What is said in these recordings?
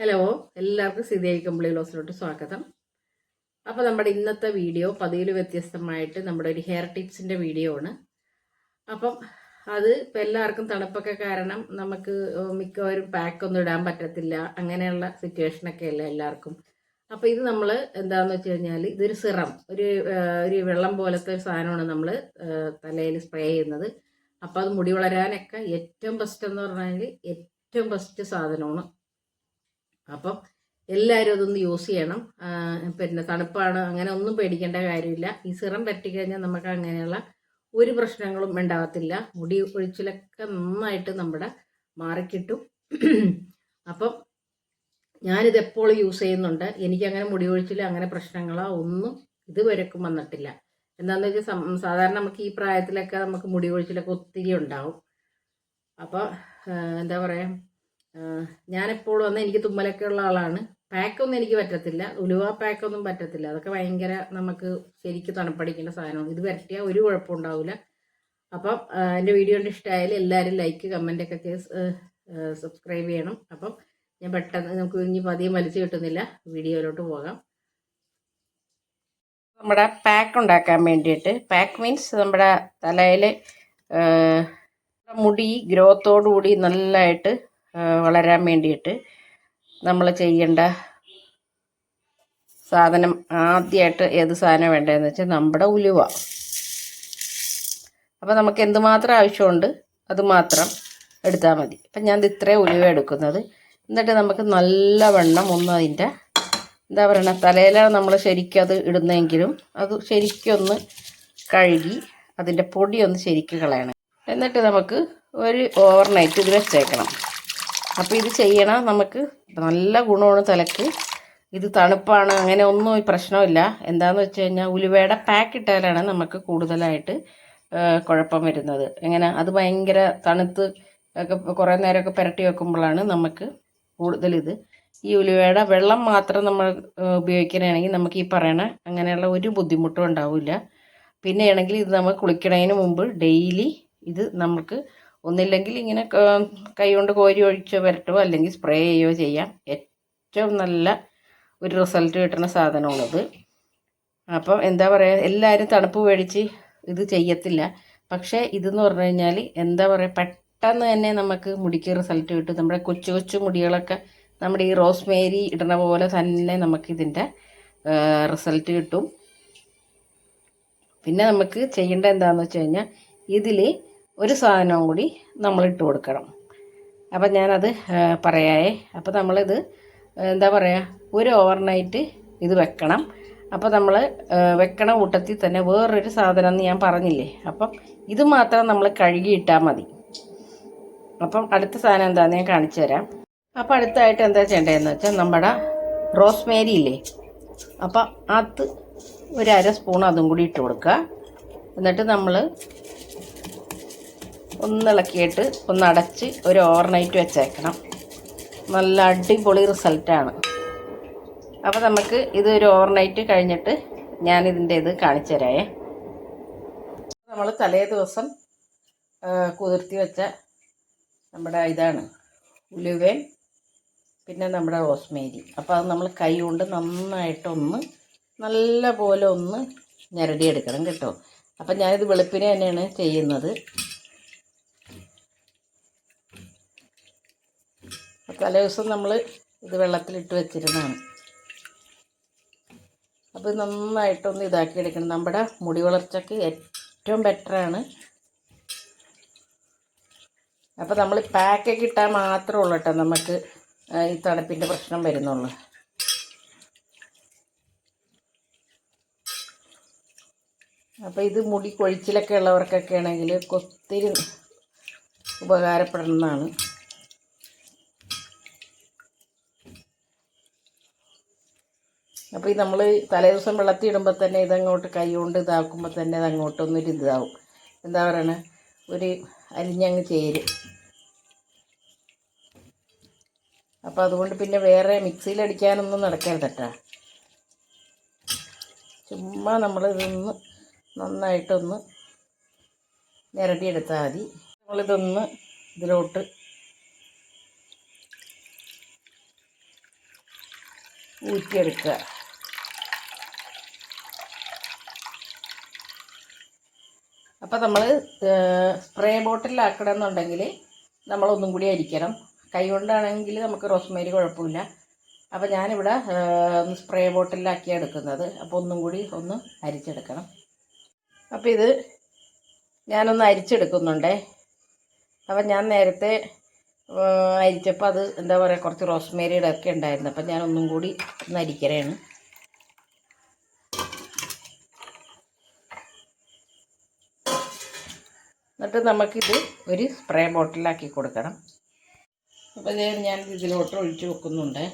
Hello എല്ലാവർക്കും സ്ഥിതിയായി കമ്പിളി ലോസിലോട്ട് സ്വാഗതം. അപ്പോൾ നമ്മുടെ ഇന്നത്തെ വീഡിയോ പതിയിൽ വ്യത്യസ്തമായിട്ട് നമ്മുടെ ഒരു ഹെയർ ടിപ്സിന്റെ വീഡിയോ ആണ്. അപ്പം അത് ഇപ്പം എല്ലാവർക്കും തണുപ്പൊക്കെ കാരണം നമുക്ക് മിക്കവരും പാക്കൊന്നും ഇടാൻ പറ്റത്തില്ല. അങ്ങനെയുള്ള സിറ്റുവേഷനൊക്കെ അല്ലേ എല്ലാവർക്കും. അപ്പോൾ ഇത് നമ്മൾ എന്താണെന്ന് വെച്ച് കഴിഞ്ഞാൽ ഇതൊരു സിറം. ഒരു ഒരു വെള്ളം പോലത്തെ ഒരു സാധനമാണ് നമ്മൾ തലയിൽ സ്പ്രേ ചെയ്യുന്നത്. അപ്പോൾ അത് മുടി വളരാനൊക്കെ ഏറ്റവും ബെസ്റ്റ് എന്ന് പറഞ്ഞാൽ ഏറ്റവും ബെസ്റ്റ് സാധനമാണ്. അപ്പം എല്ലാവരും അതൊന്ന് യൂസ് ചെയ്യണം. പിന്നെ തണുപ്പാണ് അങ്ങനെ ഒന്നും പേടിക്കേണ്ട കാര്യമില്ല. ഈ സിറം പറ്റിക്കഴിഞ്ഞാൽ നമുക്ക് അങ്ങനെയുള്ള ഒരു പ്രശ്നങ്ങളും ഉണ്ടാകത്തില്ല. മുടി ഒഴിച്ചിലൊക്കെ നന്നായിട്ട് നമ്മുടെ മാറിക്കിട്ടും. അപ്പം ഞാനിത് എപ്പോഴും യൂസ് ചെയ്യുന്നുണ്ട്. എനിക്കങ്ങനെ മുടി ഒഴിച്ചിൽ അങ്ങനെ പ്രശ്നങ്ങളോ ഒന്നും ഇതുവരെക്കും വന്നിട്ടില്ല. എന്താണെന്ന് വെച്ചാൽ സാധാരണ നമുക്ക് ഈ പ്രായത്തിലൊക്കെ നമുക്ക് മുടി ഒഴിച്ചിലൊക്കെ ഒത്തിരി ഉണ്ടാവും. അപ്പോൾ എന്താ പറയുക ഞാനെപ്പോഴും വന്ന് എനിക്ക് തുമ്മലൊക്കെ ഉള്ള ആളാണ്. പാക്കൊന്നും എനിക്ക് പറ്റത്തില്ല. ഉലുവ പാക്കൊന്നും പറ്റത്തില്ല. അതൊക്കെ ഭയങ്കര നമുക്ക് ശരിക്കും തണുപ്പടിക്കേണ്ട സാധനമാണ്. ഇത് വരട്ടിയാൽ ഒരു കുഴപ്പം ഉണ്ടാവില്ല അപ്പം എന്റെ വീഡിയോ കണ്ട് ഇഷ്ടമായാലും എല്ലാവരും ലൈക്ക് കമന്റ് ഒക്കെ സബ്സ്ക്രൈബ് ചെയ്യണം. അപ്പം ഞാൻ പെട്ടെന്ന് നമുക്ക് ഇനി പതിയെ വലിച്ചു കിട്ടുന്നില്ല. വീഡിയോയിലോട്ട് പോകാം. നമ്മുടെ പാക്ക് ഉണ്ടാക്കാൻ വേണ്ടിയിട്ട് പാക്ക് മീൻസ് നമ്മുടെ തലയിൽ മുടി ഗ്രോത്തോടുകൂടി നല്ലതായിട്ട് വളരാൻ വേണ്ടിയിട്ട് നമ്മൾ ചെയ്യേണ്ട സാധനം ആദ്യമായിട്ട് ഏത് സാധനം വേണ്ടതെന്ന് വെച്ചാൽ നമ്മുടെ ഉലുവ. അപ്പോൾ നമുക്ക് എന്തുമാത്രം ആവശ്യമുണ്ട് അത് മാത്രം എടുത്താൽ മതി. അപ്പം ഞാൻ ഇത് ഇത്രയും ഉലുവ എടുക്കുന്നത്. എന്നിട്ട് നമുക്ക് നല്ലവണ്ണം ഒന്ന് അതിന്റെ എന്താ പറയണ തലയിലാണ് നമ്മൾ ശരിക്കും അത് ഇടുന്നെങ്കിലും അത് ശരിക്കൊന്ന് കഴുകി അതിന്റെ പൊടി ഒന്ന് ശരിക്ക് കളയണം. എന്നിട്ട് നമുക്ക് ഒരു ഓവർനൈറ്റ് ഇത് വെച്ചേക്കണം. അപ്പോൾ ഇത് ചെയ്യണം നമുക്ക്. നല്ല ഗുണമാണ് തലക്ക്. ഇത് തണുപ്പാണ് അങ്ങനെ ഒന്നും പ്രശ്നമില്ല. എന്താന്ന് വെച്ച് കഴിഞ്ഞാൽ ഉലുവയുടെ പാക്ക് ഇട്ടാലാണ് നമുക്ക് കൂടുതലായിട്ട് കുഴപ്പം വരുന്നത്. എങ്ങനെ? അത് ഭയങ്കര തണുത്ത് ഒക്കെ കുറേ നേരമൊക്കെ പുരട്ടി വെക്കുമ്പോഴാണ് നമുക്ക് കൂടുതൽ ഇത്. ഈ ഉലുവയുടെ വെള്ളം മാത്രം നമ്മൾ ഉപയോഗിക്കണമെങ്കിൽ നമുക്ക് ഈ പറയണ അങ്ങനെയുള്ള ഒരു ബുദ്ധിമുട്ടും ഉണ്ടാവില്ല. പിന്നെയാണെങ്കിൽ ഇത് നമ്മൾ കുളിക്കണതിന് മുമ്പ് ഡെയിലി ഇത് നമുക്ക് ഒന്നില്ലെങ്കിൽ ഇങ്ങനെ കൈകൊണ്ട് കോരി ഒഴിച്ചോ വരട്ടോ അല്ലെങ്കിൽ സ്പ്രേ ചെയ്യുകയോ ചെയ്യാം. ഏറ്റവും നല്ല ഒരു റിസൾട്ട് കിട്ടുന്ന സാധനമാണിത്. അപ്പം എന്താ പറയുക എല്ലാവരും തണുപ്പ് മേടിച്ച് ഇത് ചെയ്യത്തില്ല. പക്ഷേ ഇതെന്ന് പറഞ്ഞു കഴിഞ്ഞാൽ എന്താ പറയുക പെട്ടെന്ന് തന്നെ നമുക്ക് മുടിക്ക് റിസൾട്ട് കിട്ടും. നമ്മുടെ കൊച്ചു കൊച്ചു മുടികളൊക്കെ നമ്മുടെ ഈ റോസ്മേരി ഇടണ പോലെ തന്നെ നമുക്കിതിന്റെ റിസൾട്ട് കിട്ടും. പിന്നെ നമുക്ക് ചെയ്യേണ്ട എന്താണെന്ന് വെച്ച് കഴിഞ്ഞാൽ ഇതിൽ ഒരു സാധനവും കൂടി നമ്മൾ ഇട്ട് കൊടുക്കണം. അപ്പം ഞാനത് പറയായേ. അപ്പം നമ്മളിത് എന്താ പറയുക ഒരു ഓവർനൈറ്റ് ഇത് വെക്കണം. അപ്പോൾ നമ്മൾ വെക്കണ കൂട്ടത്തിൽ തന്നെ വേറൊരു സാധനം എന്ന് ഞാൻ പറഞ്ഞില്ലേ? അപ്പം ഇത് മാത്രം നമ്മൾ കഴുകിയിട്ടാൽ മതി. അപ്പം അടുത്ത സാധനം എന്താണെന്ന് ഞാൻ കാണിച്ചു തരാം. അപ്പോൾ അടുത്തായിട്ട് എന്താ ചെയ്യേണ്ടതെന്ന് വെച്ചാൽ നമ്മുടെ റോസ്മേരി ഇല്ലേ? അപ്പം അത് ഒരു അര സ്പൂൺ അതും കൂടി ഇട്ട് കൊടുക്കുക. എന്നിട്ട് നമ്മൾ ഒന്നിളക്കിയിട്ട് ഒന്ന് അടച്ച് ഒരു ഓവർനൈറ്റ് വെച്ചേക്കണം. നല്ല അടിപൊളി റിസൾട്ടാണ് അപ്പോൾ നമുക്ക് ഇത് ഒരു ഓവർനൈറ്റ് കഴിഞ്ഞിട്ട് ഞാനിതിന്റെ ഇത് കാണിച്ചു തരായേ നമ്മൾ തലേ ദിവസം കുതിർത്തി വെച്ച നമ്മുടെ ഇതാണ് ഉലുവയും പിന്നെ നമ്മുടെ റോസ്മേരി. അപ്പോൾ അത് നമ്മൾ കൈ കൊണ്ട് നന്നായിട്ടൊന്ന് നല്ല പോലെ ഒന്ന് ഞരടിയെടുക്കണം കേട്ടോ. അപ്പം ഞാനിത് വെളുപ്പിനെ തന്നെയാണ് ചെയ്യുന്നത്. തലേ ദിവസം നമ്മൾ ഇത് വെള്ളത്തിലിട്ട് വെച്ചിരുന്നതാണ്. അപ്പോൾ നന്നായിട്ടൊന്ന് ഇതാക്കി എടുക്കണം. നമ്മുടെ മുടി വളർച്ചയ്ക്ക് ഏറ്റവും ബെറ്ററാണ് അപ്പോൾ നമ്മൾ പാക്കൊക്കെ ഇട്ടാൽ മാത്രമേ ഉള്ളൂ കേട്ടോ നമുക്ക് ഈ തണുപ്പിന്റെ പ്രശ്നം വരുന്നുള്ളൂ. അപ്പോൾ ഇത് മുടി കൊഴിച്ചിലൊക്കെ ഉള്ളവർക്കൊക്കെ ആണെങ്കിൽ ഒത്തിരി ഉപകാരപ്പെടുന്നതാണ്. അപ്പോൾ ഈ നമ്മൾ തലേദിവസം വെള്ളത്തിൽ ഇടുമ്പോൾ തന്നെ ഇതങ്ങോട്ട് കൈ കൊണ്ട് ഇതാക്കുമ്പോൾ തന്നെ അത് അങ്ങോട്ടൊന്നൊരു ഇതാവും എന്താ പറയണേ? ഒരു അരിഞ്ഞങ്ങ് ചേര്. അപ്പോൾ അതുകൊണ്ട് പിന്നെ വേറെ മിക്സിയിൽ അടിക്കാനൊന്നും നടക്കരുത് കേട്ടോ ചുമ്മാ നമ്മൾ ഇതൊന്ന് നന്നായിട്ടൊന്ന് നിരടിയെടുത്താൽ മതി. നമ്മളിതൊന്ന് ഇതിലോട്ട് ഊറ്റിയെടുക്കുക. അപ്പോൾ നമ്മൾ സ്പ്രേ ബോട്ടിലാക്കണമെന്നുണ്ടെങ്കിൽ നമ്മളൊന്നും കൂടി അരിക്കണം. കൈ കൊണ്ടാണെങ്കിൽ നമുക്ക് റോസ്മേരി കുഴപ്പമില്ല. അപ്പോൾ ഞാനിവിടെ ഒന്ന് സ്പ്രേ ബോട്ടിലാക്കിയാണ് എടുക്കുന്നത്. അപ്പോൾ ഒന്നും കൂടി ഒന്ന് അരിച്ചെടുക്കണം. അപ്പോൾ ഇത് ഞാനൊന്ന് അരിച്ചെടുക്കുന്നുണ്ടേ. അപ്പം ഞാൻ നേരത്തെ അരിച്ചപ്പോൾ അത് എന്താ പറയുക കുറച്ച് റോസ്മേരിയുടെ ഒക്കെ ഉണ്ടായിരുന്നു. അപ്പം ഞാനൊന്നും കൂടി ഒന്ന് അരിക്കലാണ്. എന്നിട്ട് നമുക്കിത് ഒരു സ്പ്രേ ബോട്ടിലാക്കി കൊടുക്കണം. അപ്പോൾ ഇതേ ഞാൻ ഇതിലോട്ട് ഒഴിച്ചു വെക്കുന്നുണ്ട്.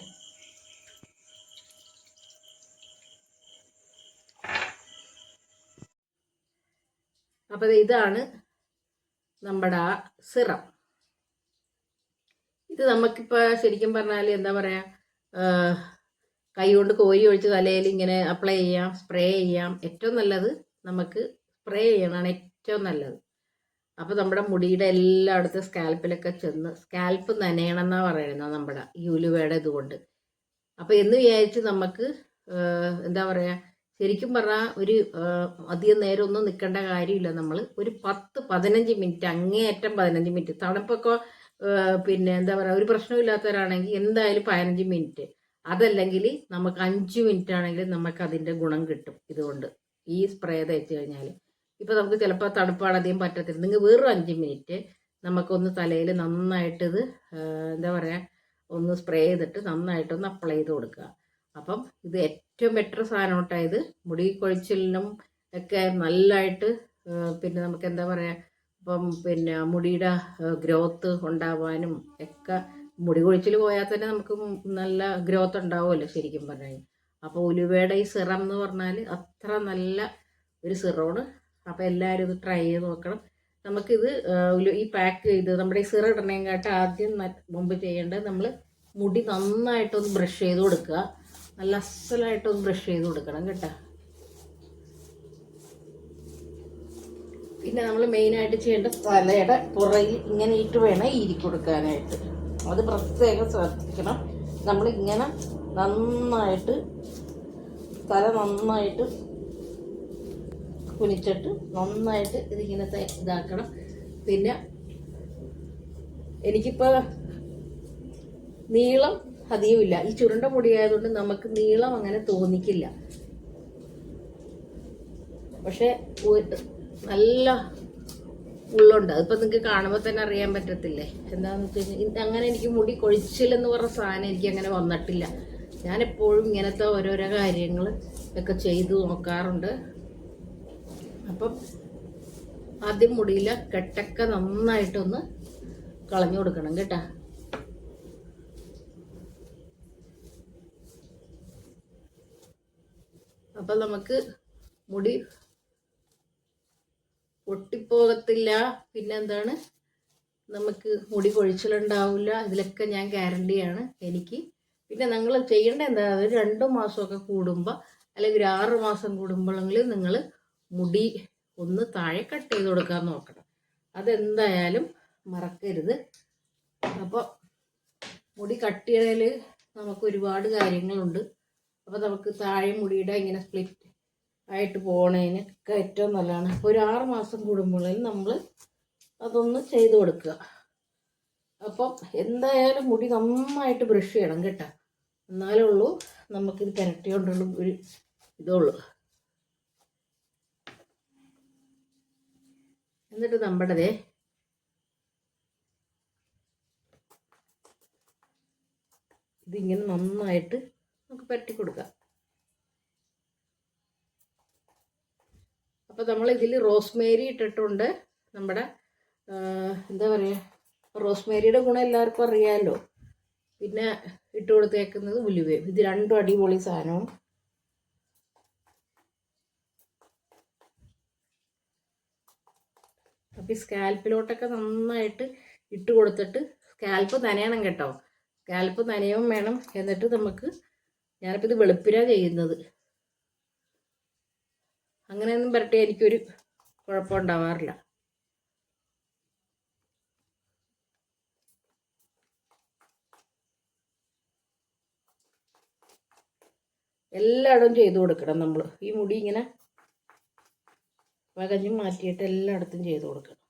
അപ്പോൾ ഇതാണ് നമ്മുടെ ആ സിറം. ഇത് നമുക്കിപ്പോൾ ശരിക്കും പറഞ്ഞാൽ എന്താ പറയുക കൈ കൊണ്ട് കോരി ഒഴിച്ച് തലയിൽ ഇങ്ങനെ അപ്ലൈ ചെയ്യാം സ്പ്രേ ചെയ്യാം. ഏറ്റവും നല്ലത് നമുക്ക് സ്പ്രേ ചെയ്യണതാണ് ഏറ്റവും നല്ലത്. അപ്പോൾ നമ്മുടെ മുടിയുടെ എല്ലായിടത്തും സ്കാൽപ്പിലൊക്കെ ചെന്ന് സ്കാൽപ്പ് നനയണം പറയുന്നത് നമ്മുടെ ഈ ഉലുവയുടെ ഇതുകൊണ്ട് അപ്പോൾ എന്ന് വിചാരിച്ച് നമുക്ക് എന്താ പറയുക ശരിക്കും പറഞ്ഞാൽ ഒരു അധികം നേരം ഒന്നും നിൽക്കേണ്ട കാര്യമില്ല നമ്മൾ ഒരു പത്ത് പതിനഞ്ച് മിനിറ്റ് അങ്ങേയറ്റം പതിനഞ്ച് മിനിറ്റ്. തണുപ്പൊക്കെ പിന്നെ എന്താ പറയുക ഒരു പ്രശ്നമില്ലാത്തവരാണെങ്കിൽ എന്തായാലും പതിനഞ്ച് മിനിറ്റ്. അതല്ലെങ്കിൽ നമുക്ക് അഞ്ച് മിനിറ്റ് ആണെങ്കിൽ നമുക്ക് അതിന്റെ ഗുണം കിട്ടും ഇതുകൊണ്ട്. ഈ സ്പ്രേ തേച്ച് കഴിഞ്ഞാൽ ഇപ്പോൾ നമുക്ക് ചിലപ്പോൾ തണുപ്പാണ് അധികം പറ്റത്തില്ല. നിങ്ങൾ വെറും അഞ്ച് മിനിറ്റ് നമുക്കൊന്ന് തലയിൽ നന്നായിട്ട് ഇത് ആഹ്, എന്താ പറയുക ഒന്ന് സ്പ്രേ ചെയ്തിട്ട് നന്നായിട്ടൊന്ന് അപ്ലൈ ചെയ്ത് കൊടുക്കുക. അപ്പം ഇത് ഏറ്റവും ബെറ്റർ സാധനം കേട്ടോ മുടി കൊഴിച്ചിലിനും ഒക്കെ നല്ലതായിട്ട് പിന്നെ നമുക്ക് എന്താ പറയുക ഇപ്പം പിന്നെ മുടിയുടെ ഗ്രോത്ത് ഉണ്ടാവാനും ഒക്കെ മുടി കൊഴിച്ചിൽ പോയാൽ തന്നെ നമുക്ക് നല്ല ഗ്രോത്ത് ഉണ്ടാവുമല്ലോ ശരിക്കും പറഞ്ഞു കഴിഞ്ഞാൽ. അപ്പോൾ ഉലുവയുടെ ഈ സിറം എന്ന് പറഞ്ഞാൽ അത്ര നല്ല ഒരു സിറമാണ് അപ്പോൾ എല്ലാവരും ഇത് ട്രൈ ചെയ്ത് നോക്കണം. നമുക്കിത് ഈ പാക്ക് ചെയ്ത് നമ്മുടെ ഈ സിറം ഇടണേക്കാട്ട് ആദ്യം മുമ്പ് ചെയ്യേണ്ടത് നമ്മൾ മുടി നന്നായിട്ടൊന്ന് ബ്രഷ് ചെയ്ത് കൊടുക്കുക. നല്ല അസലായിട്ടൊന്ന് ബ്രഷ് ചെയ്ത് കൊടുക്കണം കേട്ടോ. പിന്നെ നമ്മൾ മെയിനായിട്ട് ചെയ്യേണ്ട തലയുടെ പുറകിൽ ഇങ്ങനെ ഇട്ട് വേണം ഈരി കൊടുക്കാനായിട്ട്. അത് പ്രത്യേകം ശ്രദ്ധിക്കണം. നമ്മൾ ഇങ്ങനെ നന്നായിട്ട് തല നന്നായിട്ട് കുനിച്ചിട്ട് നന്നായിട്ട് ഇതിങ്ങനെ ഇതാക്കണം. പിന്നെ എനിക്കിപ്പോൾ നീളം അധികമില്ല. ഈ ചുരുണ്ട മുടിയായതുകൊണ്ട് നമുക്ക് നീളം അങ്ങനെ തോന്നിക്കില്ല. പക്ഷെ നല്ല ഉള്ളുണ്ട്. അതിപ്പോൾ നിങ്ങൾക്ക് കാണുമ്പോൾ തന്നെ അറിയാൻ പറ്റത്തില്ലേ? എന്താണെന്ന് വെച്ച് കഴിഞ്ഞാൽ അങ്ങനെ എനിക്ക് മുടി കൊഴിച്ചില്ലെന്ന് പറഞ്ഞ സാധനം എനിക്ക് അങ്ങനെ വന്നിട്ടില്ല. ഞാൻ എപ്പോഴും ഇങ്ങനത്തെ ഓരോരോ കാര്യങ്ങൾ ഒക്കെ ചെയ്തു നോക്കാറുണ്ട്. അപ്പം ആദ്യം മുടിയിലെ കെട്ടൊക്കെ നന്നായിട്ടൊന്ന് കളഞ്ഞു കൊടുക്കണം കേട്ടാ. അപ്പം നമുക്ക് മുടി പൊട്ടിപ്പോകത്തില്ല. പിന്നെന്താണ്? നമുക്ക് മുടി കൊഴിച്ചിലുണ്ടാവില്ല. ഇതിലൊക്കെ ഞാൻ ഗ്യാരണ്ടിയാണ് എനിക്ക്. പിന്നെ നിങ്ങൾ ചെയ്യേണ്ട എന്താ? ഒരു രണ്ട് മാസമൊക്കെ കൂടുമ്പോൾ അല്ലെങ്കിൽ ഒരു ആറ് മാസം കൂടുമ്പോഴെങ്കിലും നിങ്ങൾ മുടി ഒന്ന് താഴെ കട്ട് ചെയ്ത് കൊടുക്കാൻ നോക്കണം. അതെന്തായാലും മറക്കരുത്. അപ്പോൾ മുടി കട്ട് ചെയ്യണതിൽ നമുക്ക് ഒരുപാട് കാര്യങ്ങളുണ്ട്. അപ്പോൾ നമുക്ക് താഴെ മുടിയുടെ ഇങ്ങനെ സ്പ്ലിറ്റ് ആയിട്ട് പോണതിനൊക്കെ ഏറ്റവും നല്ലതാണ്. ഒരു ആറ് മാസം കൂടുമ്പോഴേലും നമ്മൾ അതൊന്ന് ചെയ്ത് കൊടുക്കുക. അപ്പം എന്തായാലും മുടി നന്നായിട്ട് ബ്രഷ് ചെയ്യണം കേട്ടോ. എന്നാലേ ഉള്ളൂ നമുക്കിത് പുരട്ടിയോണ്ടുള്ള ഒരു ഇതുള്ളൂ. എന്നിട്ട് നമ്മുടെ ദേ ഇതിങ്ങനെ നന്നായിട്ട് നമുക്ക് പരട്ടി കൊടുക്കാം. അപ്പോൾ നമ്മൾ ഇതിൽ റോസ്മേരി ഇട്ടിട്ടുണ്ട്. നമ്മുടെ എന്താ പറയുക റോസ്മേരിയുടെ ഗുണം എല്ലാവർക്കും അറിയാമല്ലോ പിന്നെ ഇട്ട് കൊടുത്തേക്കുന്നത് ഉലുവയും. ഇത് രണ്ടും അടിപൊളി സാധനവും. അപ്പോൾ ഈ സ്കാൽപ്പിലോട്ടൊക്കെ നന്നായിട്ട് ഇട്ട് കൊടുത്തിട്ട് സ്കാൽപ്പ് നനയണം കേട്ടോ. സ്കാൽപ്പ് നനയും വേണം. എന്നിട്ട് നമുക്ക് ഞാനിപ്പോൾ ഇത് വെളുപ്പിനാ ചെയ്യുന്നത്. അങ്ങനെയൊന്നും പറട്ടെ എനിക്കൊരു കുഴപ്പമുണ്ടാവാറില്ല. എല്ലായിടവും ചെയ്തു കൊടുക്കണം നമ്മൾ ഈ മുടി ഇങ്ങനെ വകഞ്ഞ് മാറ്റിയിട്ട് എല്ലായിടത്തും ചെയ്ത് കൊടുക്കണം.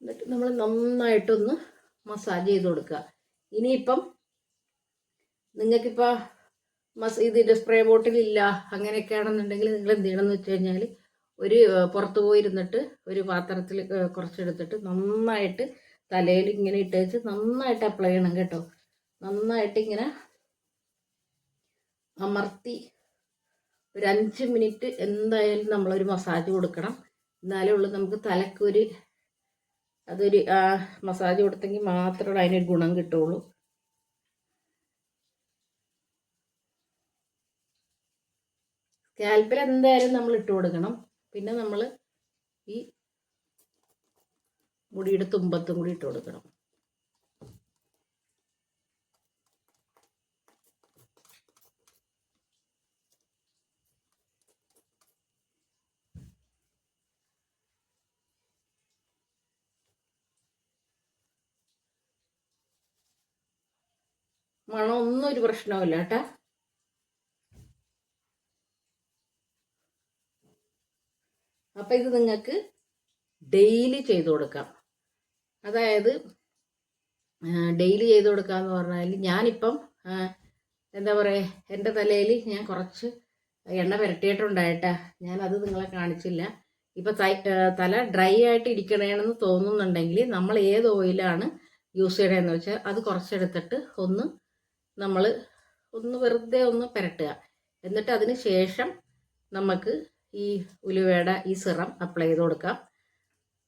എന്നിട്ട് നമ്മൾ നന്നായിട്ടൊന്ന് മസാജ് ചെയ്ത് കൊടുക്കുക. ഇനിയിപ്പം നിങ്ങൾക്കിപ്പോൾ ഇതിന്റെ സ്പ്രേ ബോട്ടിലില്ല അങ്ങനെയൊക്കെയാണെന്നുണ്ടെങ്കിൽ നിങ്ങൾ എന്ത് ചെയ്യണം എന്ന് വെച്ച് കഴിഞ്ഞാൽ ഒരു പുറത്ത് പോയിരുന്നിട്ട് ഒരു പാത്രത്തിൽ കുറച്ചെടുത്തിട്ട് നന്നായിട്ട് തലയിൽ ഇങ്ങനെ ഇട്ട് വെച്ച് നന്നായിട്ട് അപ്ലൈ ചെയ്യണം കേട്ടോ. നന്നായിട്ട് ഇങ്ങനെ അമർത്തി ഒരു അഞ്ച് മിനിറ്റ് എന്തായാലും നമ്മളൊരു മസാജ് കൊടുക്കണം. എന്നാലേ ഉള്ളൂ നമുക്ക് തലക്കൊരു അതൊരു മസാജ് കൊടുത്തെങ്കിൽ മാത്രമേ അതിനൊരു ഗുണം കിട്ടുള്ളൂ സ്കാൽപ്പിൽ എന്തായാലും നമ്മൾ ഇട്ട് കൊടുക്കണം. പിന്നെ നമ്മൾ ഈ മുടിയുടെ തുമ്പത്തും കൂടി ഇട്ട് കൊടുക്കണം. മണമൊന്നും ഒരു പ്രശ്നവുമില്ല കേട്ടാ. അപ്പം ഇത് നിങ്ങൾക്ക് ഡെയിലി ചെയ്തു കൊടുക്കാം. അതായത് ഡെയിലി ചെയ്തു കൊടുക്കുക കൊടുക്കാന്ന് പറഞ്ഞാൽ ഞാനിപ്പം എന്താ പറയുക എന്റെ തലയിൽ ഞാൻ കുറച്ച് എണ്ണ പുരട്ടിയിട്ടുണ്ടായിട്ടാ. ഞാനത് നിങ്ങളെ കാണിച്ചില്ല. ഇപ്പം തല ഡ്രൈ ആയിട്ട് ഇരിക്കണേണെന്ന് തോന്നുന്നുണ്ടെങ്കിൽ നമ്മൾ ഏത് ഓയിലാണ് യൂസ് ചെയ്യണതെന്ന് വെച്ചാൽ അത് കുറച്ചെടുത്തിട്ട് ഒന്ന് നമ്മൾ ഒന്ന് വെറുതെ ഒന്ന് പുരട്ടുക. എന്നിട്ട് അതിന് ശേഷം നമുക്ക് ഈ ഉലുവയുടെ ഈ സിറം അപ്ലൈ ചെയ്ത് കൊടുക്കാം.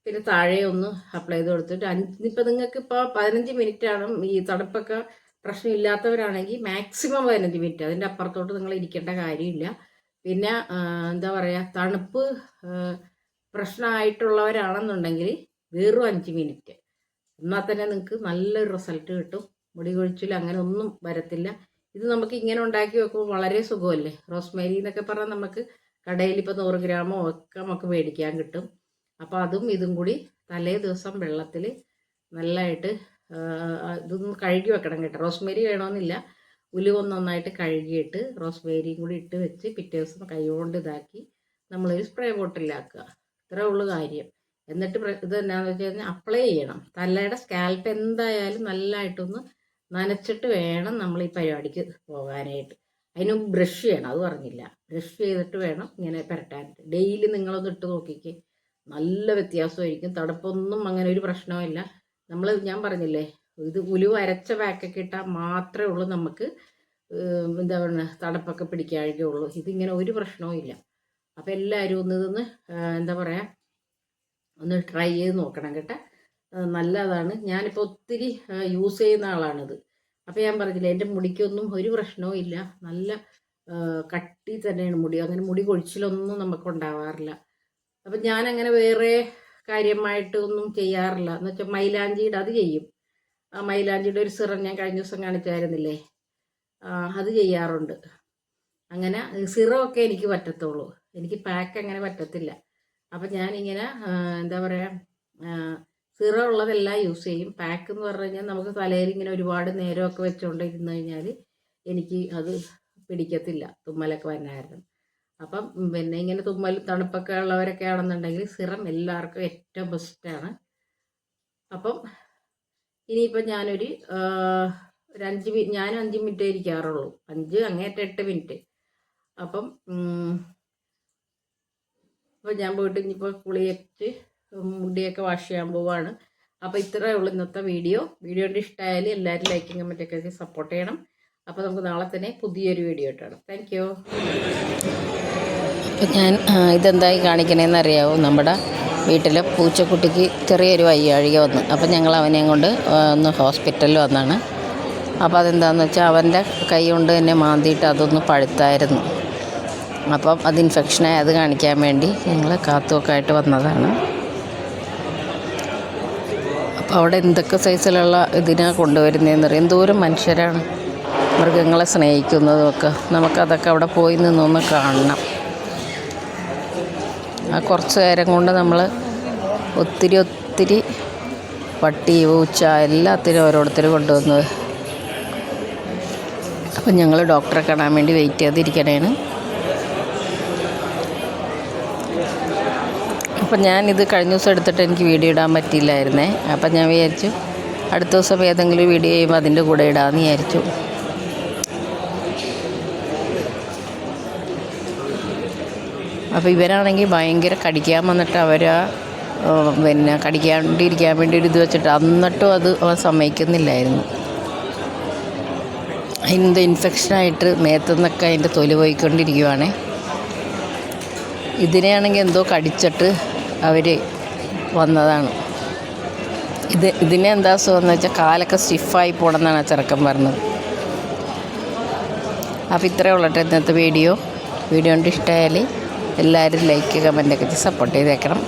പിന്നെ താഴെ ഒന്ന് അപ്ലൈ ചെയ്ത് കൊടുത്തിട്ട് അഞ്ച് നിങ്ങൾക്ക് ഇപ്പോൾ പതിനഞ്ച് മിനിറ്റ് ആണ് ഈ തണുപ്പൊക്കെ പ്രശ്നമില്ലാത്തവരാണെങ്കിൽ മാക്സിമം പതിനഞ്ച് മിനിറ്റ് അതിന്റെ അപ്പുറത്തോട്ട് നിങ്ങൾ ഇരിക്കേണ്ട കാര്യമില്ല. പിന്നെ എന്താ പറയുക തണുപ്പ് പ്രശ്നമായിട്ടുള്ളവരാണെന്നുണ്ടെങ്കിൽ വെറും അഞ്ച് മിനിറ്റ് എന്നാൽ തന്നെ നിങ്ങൾക്ക് നല്ലൊരു റിസൾട്ട് കിട്ടും. മുടി കൊഴിച്ചിൽ അങ്ങനെ ഒന്നും വരത്തില്ല. ഇത് നമുക്ക് ഇങ്ങനെ ഉണ്ടാക്കി വെക്കുമ്പോൾ വളരെ സുഖമല്ലേ? റോസ്മേരി എന്നൊക്കെ പറഞ്ഞാൽ നമുക്ക് കടയിൽ ഇപ്പോൾ നൂറ് ഗ്രാമോ ഒക്കെ നമുക്ക് മേടിക്കാൻ കിട്ടും. അപ്പോൾ അതും ഇതും കൂടി തലേ ദിവസം വെള്ളത്തിൽ നല്ലതായിട്ട് ഇതൊന്ന് കഴുകി വെക്കണം കേട്ടോ. റോസ്മേരി വേണമെന്നില്ല ഉലുവ നന്നായിട്ട് കഴുകിയിട്ട് റോസ്മേരിയും കൂടി ഇട്ട് വെച്ച് പിറ്റേ ദിവസം കൈകൊണ്ട് ഇതാക്കി നമ്മളൊരു സ്പ്രേ ബോട്ടിലാക്കുക. ഇത്രേ ഉള്ളൂ കാര്യം. എന്നിട്ട് ഇത് എന്നാന്ന് വെച്ച് കഴിഞ്ഞാൽ അപ്ലൈ ചെയ്യണം. തലയുടെ സ്കാൽപ്പ് എന്തായാലും നല്ലതായിട്ടൊന്ന് നനച്ചിട്ട് വേണം നമ്മൾ ഈ പരിപാടിക്ക് പോകാനായിട്ട്. അതിന് ബ്രഷ് ചെയ്യണം അത് പറഞ്ഞില്ല. ബ്രഷ് ചെയ്തിട്ട് വേണം ഇങ്ങനെ പുരട്ടാനായിട്ട് ഡെയിലി നിങ്ങളൊന്ന് ഇട്ട് നോക്കിക്ക്. നല്ല വ്യത്യാസമായിരിക്കും. തണുപ്പൊന്നും അങ്ങനെ ഒരു പ്രശ്നവുമില്ല. നമ്മൾ ഞാൻ പറഞ്ഞില്ലേ ഇത് ഉലുവ അരച്ച പാക്കൊക്കെ ഇട്ടാൽ മാത്രമേ ഉള്ളൂ നമുക്ക് എന്താ പറയുക തണുപ്പൊക്കെ പിടിക്കാഴുകയുള്ളൂ ഇതിങ്ങനെ ഒരു പ്രശ്നവും ഇല്ല അപ്പം എല്ലാവരും ഒന്ന് ഇതൊന്ന് എന്താ പറയുക ഒന്ന് ട്രൈ ചെയ്ത് നോക്കണം കേട്ടോ. നല്ലതാണ്. ഞാനിപ്പോൾ ഒത്തിരി യൂസ് ചെയ്യുന്ന ആളാണിത്. അപ്പോൾ ഞാൻ പറഞ്ഞില്ലേ എന്റെ മുടിക്കൊന്നും ഒരു പ്രശ്നവും ഇല്ല. നല്ല കട്ടി തന്നെയാണ് മുടി. അങ്ങനെ മുടി കൊഴിച്ചിലൊന്നും നമുക്ക് ഉണ്ടാവാറില്ല. അപ്പം അങ്ങനെ വേറെ കാര്യമായിട്ട് ഒന്നും ചെയ്യാറില്ല. എന്ന് വെച്ചാൽ മൈലാഞ്ചിയുടെ അത് ചെയ്യും. ആ മൈലാഞ്ചിയുടെ ഒരു സിറം ഞാൻ കഴിഞ്ഞ ദിവസം കാണിച്ചായിരുന്നില്ലേ? അത് ചെയ്യാറുണ്ട്. അങ്ങനെ സിറമൊക്കെ എനിക്ക് പറ്റത്തുള്ളൂ. എനിക്ക് പാക്ക് അങ്ങനെ പറ്റത്തില്ല. അപ്പം ഞാനിങ്ങനെ എന്താ പറയുക സിറം ഉള്ളതെല്ലാം യൂസ് ചെയ്യും. പാക്ക് എന്ന് പറഞ്ഞു കഴിഞ്ഞാൽ നമുക്ക് തലയിൽ ഇങ്ങനെ ഒരുപാട് നേരമൊക്കെ വെച്ചുകൊണ്ട് ഇരുന്ന് കഴിഞ്ഞാൽ എനിക്ക് അത് പിടിക്കത്തില്ല. തുമ്മലൊക്കെ വന്നായിരുന്നു. അപ്പം പിന്നെ ഇങ്ങനെ തുമ്മൽ തണുപ്പൊക്കെ ഉള്ളവരൊക്കെ ആണെന്നുണ്ടെങ്കിൽ സിറം എല്ലാവർക്കും ഏറ്റവും ബെസ്റ്റാണ് അപ്പം ഇനിയിപ്പം ഞാനൊരു ഒരു അഞ്ച് മിനിറ്റ് ഞാനും അഞ്ച് മിനിറ്റേ ഇരിക്കാറുള്ളൂ. അഞ്ച് അങ്ങേറ്റ എട്ട് മിനിറ്റ് അപ്പം അപ്പോൾ ഞാൻ പോയിട്ട് ഇനിയിപ്പോൾ കുളിയച്ച് മുടിയൊക്കെ വാഷ് ചെയ്യാൻ പോവാണ്. അപ്പോൾ ഇത്രയേ ഉള്ളൂ ഇന്നത്തെ വീഡിയോ വീഡിയോ കൊണ്ട് ഇഷ്ടമായാലും എല്ലാവരും ലൈക്കും കമന്റൊക്കെ സപ്പോർട്ട് ചെയ്യണം. അപ്പോൾ നമുക്ക് നാളെ തന്നെ പുതിയൊരു വീഡിയോ ഇട്ടാണ് താങ്ക് യു ഇപ്പം ഞാൻ ഇതെന്തായി കാണിക്കണേന്ന് അറിയാവോ? നമ്മുടെ വീട്ടിലെ പൂച്ചക്കുട്ടിക്ക് ചെറിയൊരു വയ്യാഴിക വന്നു. അപ്പം ഞങ്ങൾ അവനെയും കൊണ്ട് ഒന്ന് ഹോസ്പിറ്റലിൽ വന്നാണ്. അപ്പോൾ അതെന്താണെന്ന് വെച്ചാൽ അവന്റെ കൈ കൊണ്ട് തന്നെ മാന്തിയിട്ട് അതൊന്ന് പഴുത്തായിരുന്നു. അപ്പം അത് ഇൻഫെക്ഷനായി അത് കാണിക്കാൻ വേണ്ടി ഞങ്ങൾ കാത്തുമൊക്കെ ആയിട്ട് വന്നതാണ്. അപ്പോൾ അവിടെ എന്തൊക്കെ സൈസിലുള്ള ഇതിനാണ് കൊണ്ടുവരുന്നതെന്ന് അറിയാം. എന്തോരം മനുഷ്യരാണ് മൃഗങ്ങളെ സ്നേഹിക്കുന്നതും ഒക്കെ നമുക്കതൊക്കെ അവിടെ പോയി നിന്നൊന്ന് കാണണം. ആ കുറച്ച് നേരം കൊണ്ട് നമ്മൾ ഒത്തിരി ഒത്തിരി പട്ടി പൂച്ച എല്ലാത്തിനും ഓരോരുത്തർ കൊണ്ടുവന്നു അപ്പം ഞങ്ങൾ ഡോക്ടറെ കാണാൻ വേണ്ടി വെയിറ്റ് ചെയ്തിരിക്കണേണ്. അപ്പം ഞാനിത് കഴിഞ്ഞ ദിവസം എടുത്തിട്ട് എനിക്ക് വീഡിയോ ഇടാൻ പറ്റിയില്ലായിരുന്നേ. അപ്പം ഞാൻ വിചാരിച്ചു അടുത്ത ദിവസം ഏതെങ്കിലും വീഡിയോ ചെയ്യുമ്പോൾ അതിന്റെ കൂടെ ഇടാമെന്ന് വിചാരിച്ചു. അപ്പോൾ ഇവരാണെങ്കിൽ ഭയങ്കര കടിക്കാൻ വന്നിട്ട് അവർ പിന്നെ കടിക്കാണ്ടിരിക്കാൻ വേണ്ടി ഒരു ഇത് വെച്ചിട്ട് എന്നിട്ടും അത് അവൻ സമ്മതിക്കുന്നില്ലായിരുന്നു. അതിന്റെ ഇൻഫെക്ഷനായിട്ട് മേത്തുനിന്നൊക്കെ അതിന്റെ തൊലി പോയിക്കൊണ്ടിരിക്കുവാണേ. ഇതിനെയാണെങ്കിൽ എന്തോ കടിച്ചിട്ട് അവർ വന്നതാണ്. ഇത് ഇതിനെ എന്താ അസുഖം എന്ന് വെച്ചാൽ കാലൊക്കെ സ്റ്റിഫായി പോകണമെന്നാണ് ആ ചെറുക്കൻ പറഞ്ഞത്. അപ്പോൾ ഇത്രയേ ഉള്ളട്ടെ ഇന്നത്തെ വീഡിയോ വീഡിയോ കൊണ്ട് ഇഷ്ടമായാൽ എല്ലാവരും ലൈക്ക് കമന്റൊക്കെ സപ്പോർട്ട് ചെയ്തേക്കണം.